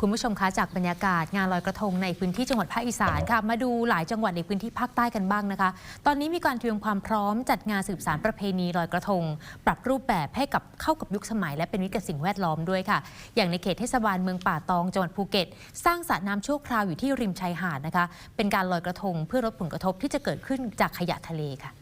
คุณผู้ชมคะจากบรรยากาศงานลอยกระทงในพื้นที่จังหวัดภาคอีสานค่ะมาดูหลายจังหวัดในพื้นที่ภาคใต้กันบ้างนะคะ ตอนนี้มีการเตรียมความพร้อมจัดงานสืบสารประเพณีลอยกระทง ปรับรูปแบบให้กับเข้ากับยุคสมัย และเป็นมิตรกับสิ่งแวดล้อมด้วยค่ะ อย่างในเขตเทศบาลเมืองป่าตองจังหวัดภูเก็ต สร้างสระน้ำชั่วคราวอยู่ที่ริมชายหาดนะคะ เป็นการลอยกระทงเพื่อลดผลกระทบที่จะเกิดขึ้นจากขยะทะเลค่ะ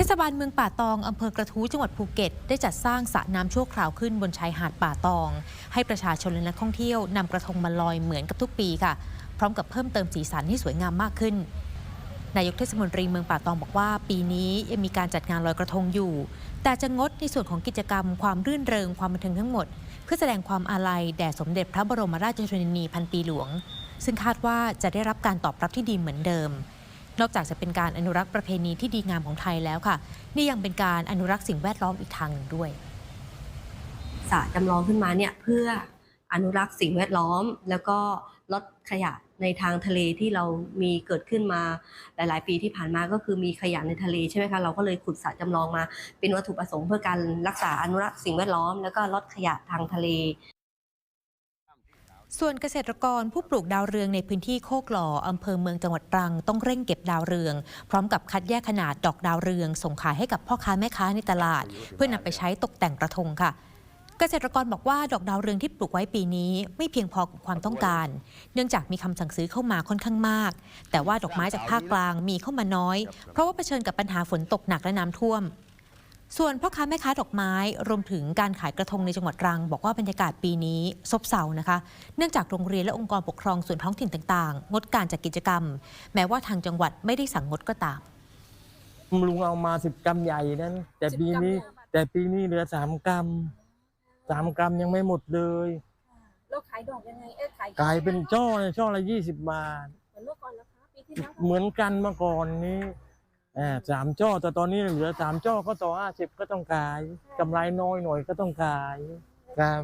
เทศบาลเมืองป่าตองอำเภอกระทู้จังหวัดภูเก็ต ได้จัดสร้างสระน้ำชั่วคราวขึ้นบนชายหาดป่าตอง ให้ประชาชนและนักท่องเที่ยวนำกระทงมาลอยเหมือนกับทุกปีค่ะ พร้อมกับเพิ่มเติมสีสันให้สวยงามมากขึ้น นายกเทศมนตรีเมืองป่าตองบอกว่า ปีนี้ยังมีการจัดงานลอยกระทงอยู่ แต่จะงดในส่วนของกิจกรรม ความรื่นเริงความบันเทิงทั้งหมด เพื่อแสดงความอาลัยแด่สมเด็จพระบรมราชชนนีพันปีหลวง ซึ่งคาดว่าจะได้รับการตอบรับที่ดีเหมือนเดิม นอกจากจะเป็นการอนุรักษ์ประเพณีที่ดีงามของไทยแล้วค่ะ นี่ยังเป็นการอนุรักษ์สิ่งแวดล้อมอีกทางหนึ่งด้วยสระจำลองขึ้นมาเนี่ยเพื่ออนุรักษ์สิ่งแวดล้อม แล้วก็ลดขยะในทางทะเลที่เรามีเกิดขึ้นมาหลาย ๆ ปีที่ผ่านมาก็คือมีขยะในทะเลใช่ไหมคะเราก็เลยขุดสระจำลองมา เป็นวัตถุประสงค์เพื่อการรักษาอนุรักษ์สิ่งแวดล้อม แล้วก็ลดขยะทางทะเล ส่วนเกษตรกรผู้ปลูกดาวเรืองในพื้นที่โคกหล่ออำเภอเมืองจังหวัดตรังต้องเร่งเก็บดาวเรือง พร้อมกับคัดแยกขนาดดอกดาวเรือง ส่งขายให้กับพ่อค้าแม่ค้าในตลาด เพื่อนำไปใช้ตกแต่งกระทงค่ะ เกษตรกรบอกว่าดอกดาวเรืองที่ปลูกไว้ปีนี้ไม่เพียงพอกับความต้องการ เนื่องจากมีคำสั่งซื้อเข้ามาค่อนข้างมาก แต่ว่าดอกไม้จากภาคกลางมีเข้ามาน้อย เพราะว่าเผชิญกับปัญหาฝนตกหนักและน้ำท่วม ส่วนพ่อค้าแม่ค้าดอกไม้รวมถึงการขายกระทงในจังหวัดตรัง บอกว่าบรรยากาศปีนี้ซบเซานะคะ เนื่องจากโรงเรียนและองค์กรปกครองส่วนท้องถิ่นต่างๆ งดการจัดกิจกรรม แม้ว่าทางจังหวัดไม่ได้สั่งงดก็ตาม ลุงเอามาสิบกรัมใหญ่นั้น แต่ปีนี้แต่ปีนี้เหลือสามกรัมสามกรัมยังไม่หมดเลยเราขายดอกยังไงเอ้ยขายกลายเป็นช่อเนี่ยช่อละยี่สิบบาทเหมือนเมื่อก่อนแล้วคะปีที่แล้วเหมือนกันเมื่อก่อนนี้ อ่าสามช่อแต่ตอนนี้เหลือสามช่อก็ต่อห้าสิบก็ต้องขายกำไรน้อยหน่อยก็ต้องขายครับ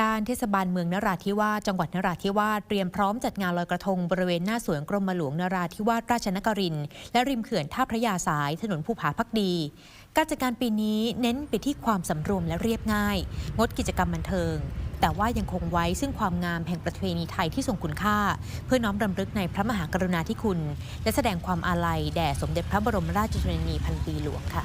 ด้านเทศบาลเมืองนราธิวาสจังหวัดนราธิวาสเตรียมพร้อมจัดงานลอยกระทงบริเวณหน้าสวนกรมหลวงนราธิวาสราชนครินทร์และริมเขื่อนท่าพระยาสายถนนภูผาพักดี การจัดการปีนี้เน้นไปที่ความสำรวมและเรียบง่าย งดกิจกรรมบันเทิง แต่ว่ายังคงไว้ซึ่งความงามแห่งประเพณีไทยที่ทรงคุณค่า เพื่อน้อมรำลึกในพระมหากรุณาธิคุณ และแสดงความอาลัยแด่สมเด็จพระบรมราชชนนีพันปีหลวงค่ะ